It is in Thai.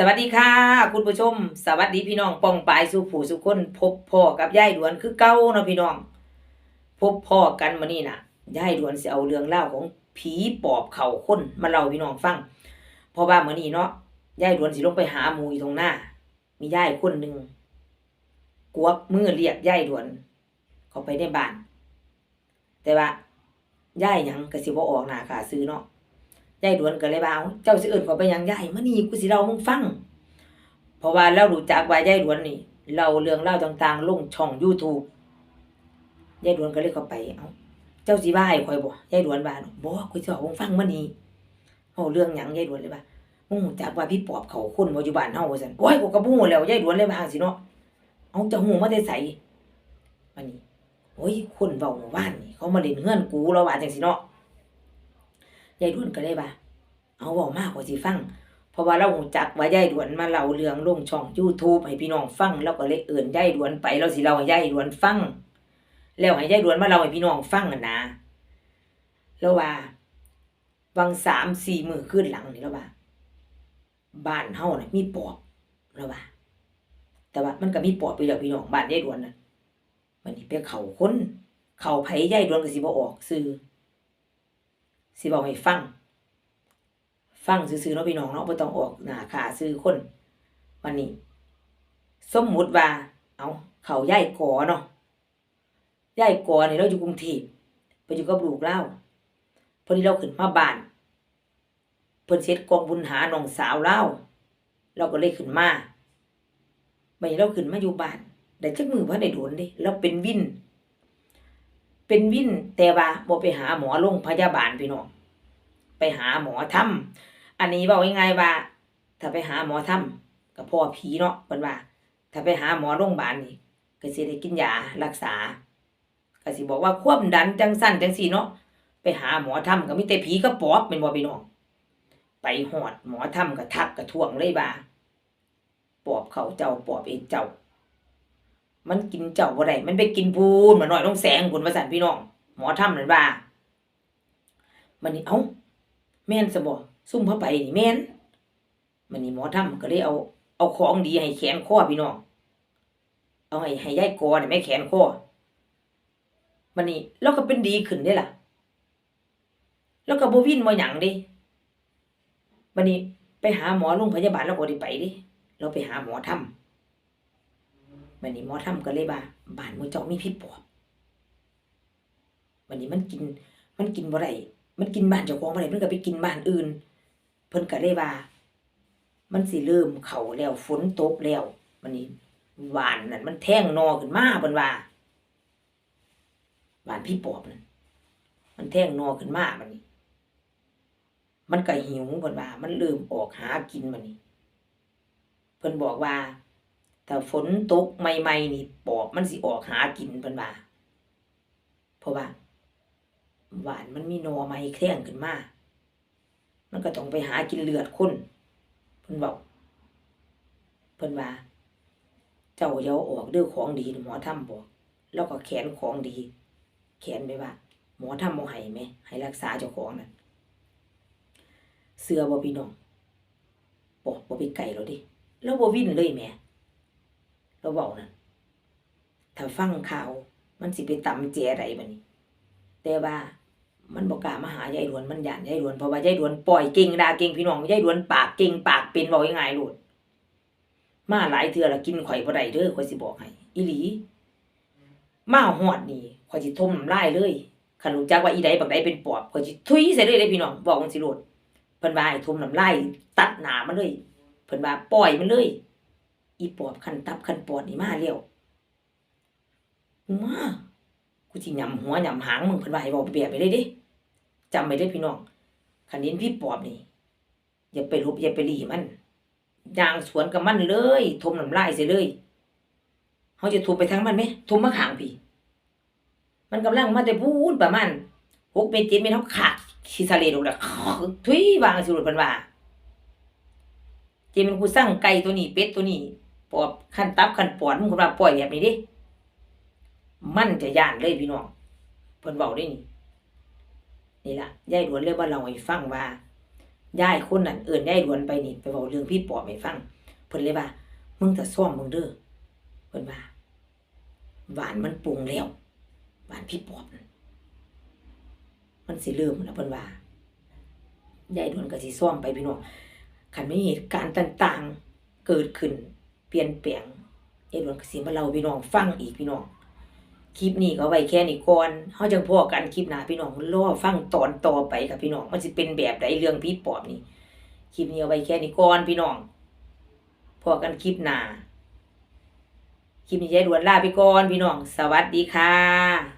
สวัสดีค่ะ คุณผู้ชม สวัสดีพี่น้องป้องปายสู่ผู้สุคนพบพ่อกับยายดวนคือเก้าเนาะพี่น้อง พบพ่อกันมานี่น่ะยายดวนสิเอาเรื่องเล่าของผีปอบเข่าคนมาเล่าพี่น้องฟังเพราะว่ามื้อนี้เนาะยายดวนสิลงไปหาหมูอยู่ตรงหน้า มียายคนหนึ่งกวักมือเรียกยายดวน เขาไปในบ้าน แต่ว่ายายยังก็สิบ่ออกหน้าค่ะซื้อเนาะ ยายดวนก็เลยว่าเอ้าเจ้าสิเอิ้นขอไปยังยายมานี่กูสิเล่ามึงฟัง เพราะว่าเรารู้จักว่ายายดวนนี่เล่าเรื่องเล่าต่างๆ ลงช่อง YouTube ยายดวนก็เลยเข้าไป เอ้า เจ้าสิว่าให้ข่อยบ่ยายดวนว่าบ่กูสิเอามึงฟังมานี่เฮาเรื่องหยังยายดวนเลยว่ามึงจักว่าพี่ปอบเขาคนบ่อยู่บ้านเฮาว่าซั่นโอ้ยกูก็บ่ฮู้แล้วยายดวนเลยว่างซี่เนาะเอาจ้าฮู้มาแต่ไสอันนี้โอ้ย คนเว้าเมื่อวานนี่เขามาเล่นเฮือนกูแล้วว่าจังซี่เนาะ ยายดวนก็เลยว่าเอาเว้ามากกว่าสิฟัง เพราะว่าเราหูจักว่ายายดวนมาเล่าเรื่องลงช่อง YouTube ให้พี่น้องฟังเราก็เลยเอิ่นยายดวนไปเราสิเล่าให้ยายดวนฟัง แล้วให้ยายดวนมาเล่าให้พี่น้องฟังน่ะนะแล้วว่าวังสามสี่มือขึ้นหลังนี่แล้วว่า บ้านเฮาน่ะมีปอบแล้วว่า แต่ว่ามันก็มีปอบไปแล้วพี่น้องบ้านยายดวนน่ะมันนี่ไปเขาคนเขาไผยายดวนก็สิบ่ออกซื่อ สิบอกให้ฟัง ฟังซื่อๆเนาะพี่น้องเนาะบ่ต้องออกหน้าขาซื่อคน วันนี้ สมมุติว่า เอาเขาย่ายกอเนาะย่ายกอเนี่ยเราอยู่กรุงเทพไปอยู่กับลูกเล่าพอดีเราขึ้นมาบ้าน เพิ่นเซ็ตกองบุญหาน้องสาวเล่าเราก็เลยขึ้นมาบัดนี้เราขึ้นมาอยู่บ้านได้จักมือบ่ได้โดนเด้เราเป็นวิน เป็นวินแต่ว่าบ่ไปหาหมอโรงพยาบาลพี่น้องไปหาหมอทำอันนี้เว้าง่ายๆว่า ถ้าไปหาหมอทำก็พอผีเนาะเพิ่นว่า ถ้าไปหาหมอโรงพยาบาลนี่ก็สิได้กินยารักษาก็สิบอกว่าความดันจังสั่นจังซี่เนาะไปหาหมอทำก็มีแต่ผีกับปอบแม่นบ่พี่น้องไปฮอดหมอทำก็ทักก็ท่วงเลยว่าปอบเขาเจ้าปอบเอกเจ้า มันกินเจ้าบ่ได้มันไปกินพูนมาหน่อยต้องแสงคุณประสานพี่น้อง หมอทำนั่นว่ามันนี่เอ้าแม่นสบอซุ่มเข้าไปนี่แม่นมันนี่หมอทำก็เลยเอา เอาของดีให้แขนคอพี่น้อง เอาให้ให้ยายกอเนี่ยแม่แขนคอมันนี่แล้วก็เป็นดีขึ้นได้ล่ะ แล้วก็บวินบ่หยังดิมันนี่ไปหาหมอโรงพยาบาลแล้วก็ได้ไปดิเราไปหาหมอทำ วันนี้หมอทำก็เลยว่าบ้านมูเจ้ามีพี่ปอบวันนี้มันกิน มันกินบ่ได้มันกินบ้านเจ้าของบ่ได้มันก็ไปกินบ้านอื่น เพิ่นก็เลยว่า มันสิเริ่มเข้าแล้วฝนตกแล้ววันนี้หวานนั่นมันแท่งนอขึ้นมาเพิ่นว่าหวานพี่ปอบนั่นมันแท่งนอขึ้นมาบัดนี้ มันก็หิวเพิ่นว่า มันเริ่มออกหากินบัดนี้ เพิ่นบอกว่า ถ้าฝนตกใหม่ๆนี่ปอบมันสิออกหากินเพิ่นว่าเพราะว่าหวานมันมีนอไม้แข้งขึ้นมามันก็ต้องไปหากินเลือดคนเพิ่นบอกเพิ่นว่าเจ้าอย่าออกเด้อของดีหมอทำบอก แล้วก็แขนของดี แขนไปว่า หมอทำบ่ให้ไหมให้รักษาเจ้าของนั่นเสือบ่พี่น้องปอบบ่ไปไกลแล้วดิ แล้วบ่วิ่นเลยแหม่ เราบอกนะถ้าฟังข่าว มันสิไปตำเจอะไรบัดนี้ แต่ว่ามันบอกกล้ามาหายายดวนมันย่านยายดวนเพราะว่ายายดวนปล่อยเก่งด่าเก่งพี่น้องยายดวนปากเก่งปากเป็นบอกยังไงลูดมาหลายเทื่อละกินข่อยบ่ได้เด้อข่อยสิบอกให้อีหลี มาฮอดนี่ข่อยสิทมน้ำลายเลยคันรู้จักว่าอีใดบักใดเป็นปอบข่อยสิทุยใส่เลยเด้พี่น้องบอกจังสิโลดเพิ่นว่าให้ทมน้ำลายตัดหนามันเลยเพิ่นว่าปล่อยมันเลย อีปอบคันตับคันปอดนี่มาเร็วมากูสิยำหัวยำหางมึงเพิ่นว่าให้บอกแบบไปเลยดิจำไว้เด้พี่น้องคันเห็นพี่ปอบนี่อย่าไปลบอย่าไปหลีมันยางสวนกับมันเลย ทมน้ำลายเสียเลยเขาจะทุบไปทางมันไหมทุบมาขางพี่ มันกำลังมาแต่พูดประมาณหกเมตรเจ็ดเมตรเขาขาดชีทะเลลงแล้วทุยวางสุดเพิ่นว่าเจมันกูสร้างไก่ตัวนี้เป็ดตัวนี้ ปอบขั้นตับขั้นปอดมึงคนว่าปล่อยแบบนี้ดิมันจะย่านเลยพี่น้องเพิ่นเบาได้นี่นี่ล่ะยายดวนเลยว่าเราให้ฟังว่ายายคนนั้นเอิ้นยายดวนไปนี่ไปเว้าเรื่องพี่ปอบให้ฟังเพิ่นเลยว่า มึงจะซ่อมมึงเด้อเพิ่นว่าหวานมันปรุงแล้วหวานพี่ปอบนั่นมันสิเริ่มแล้วเพิ่นว่ายายดวนก็สิซ่อมไปพี่น้องคันไมีเหตุการณ์ต่าง ๆ เกิดขึ้น เปลี่ยนแปลงยายดวนก็สิมาเล่าพี่น้องฟังอีกพี่น้อง คลิปนี้ก็ไว้แค่นี้ก่อนเฮาจังพอกันคลิปหน้าพี่น้องรอฟังตอนต่อไปค่ะพี่น้อง มันสิเป็นแบบใดเรื่องพี่ปอบนี่ คลิปนี้เอาไว้แค่นี้ก่อนพี่น้อง พอกันคลิปหน้าคลิปนี้ยายด่วนลาไปก่อนพี่น้อง สวัสดีค่ะ